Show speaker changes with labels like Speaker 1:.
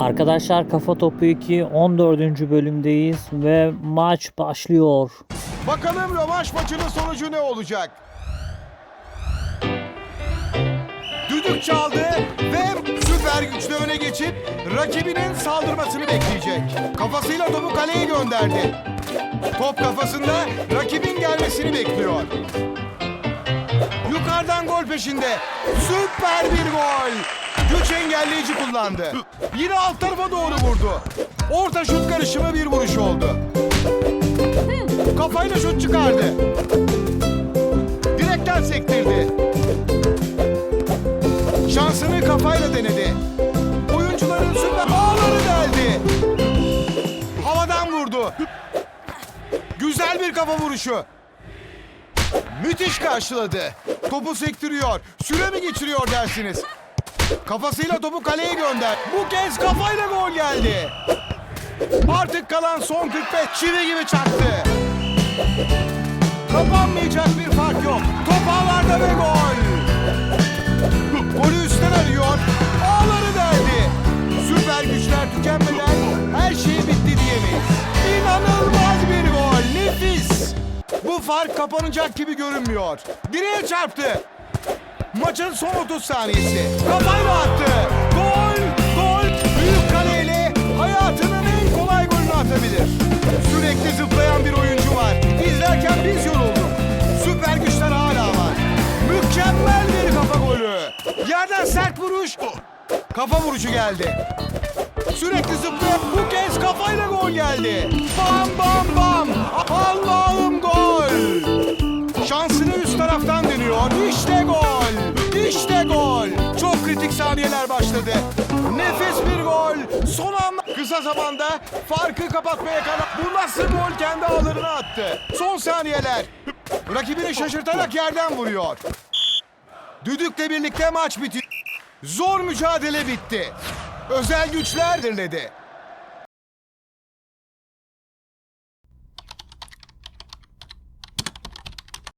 Speaker 1: Arkadaşlar Kafa Topu 2 14. bölümdeyiz ve maç başlıyor.
Speaker 2: Bakalım rövanş maçının sonucu ne olacak? Düdük çaldı ve süper güçlü öne geçip rakibinin saldırmasını bekleyecek. Kafasıyla topu kaleye gönderdi. Top kafasında rakibin gelmesini bekliyor. Yukarıdan gol peşinde. Süper bir gol. Güç engelleyici kullandı. Yine alt tarafa doğru vurdu. Orta şut karışımı bir vuruş oldu. Kafayla şut çıkardı. Direkten sektirdi. Şansını kafayla denedi. Oyuncuların süper ağları deldi. Havadan vurdu. Güzel bir kafa vuruşu. Müthiş karşıladı. Topu sektiriyor. Süre mi geçiriyor dersiniz? Kafasıyla topu kaleye gönder. Bu kez kafayla gol geldi. Artık kalan son 45 çivi gibi çaktı. Kapanmayacak bir fark yok. Top ağlarda ve gol. Golü üstten arıyor. Ağları deldi. Süper güçler tükenmeden her şey bitti diyemeyiz. İnanılmaz bir gol. Nefis. Bu fark kapanacak gibi görünmüyor. Direğe çarptı. Maçın son 30 saniyesi. Kafayla attı. Gol, gol. Büyük kaleyle hayatının en kolay golünü atabilir. Sürekli zıplayan bir oyuncu var. İzlerken biz yorulduk. Süper güçler hala var. Mükemmel bir kafa golü. Yerden sert vuruş. Kafa vuruşu geldi. Sürekli zıplayan bu kez kafayla gol geldi. Bam bam bam. Allah'ım gol. Kritik saniyeler başladı. Nefis bir gol. Son anda kısa zamanda farkı kapatmaya kadar. Bu nasıl gol kendi ağlarına attı. Son saniyeler. Rakibini şaşırtarak yerden vuruyor. Düdükle birlikte maç bitiyor. Zor mücadele bitti. Özel güçler dirledi.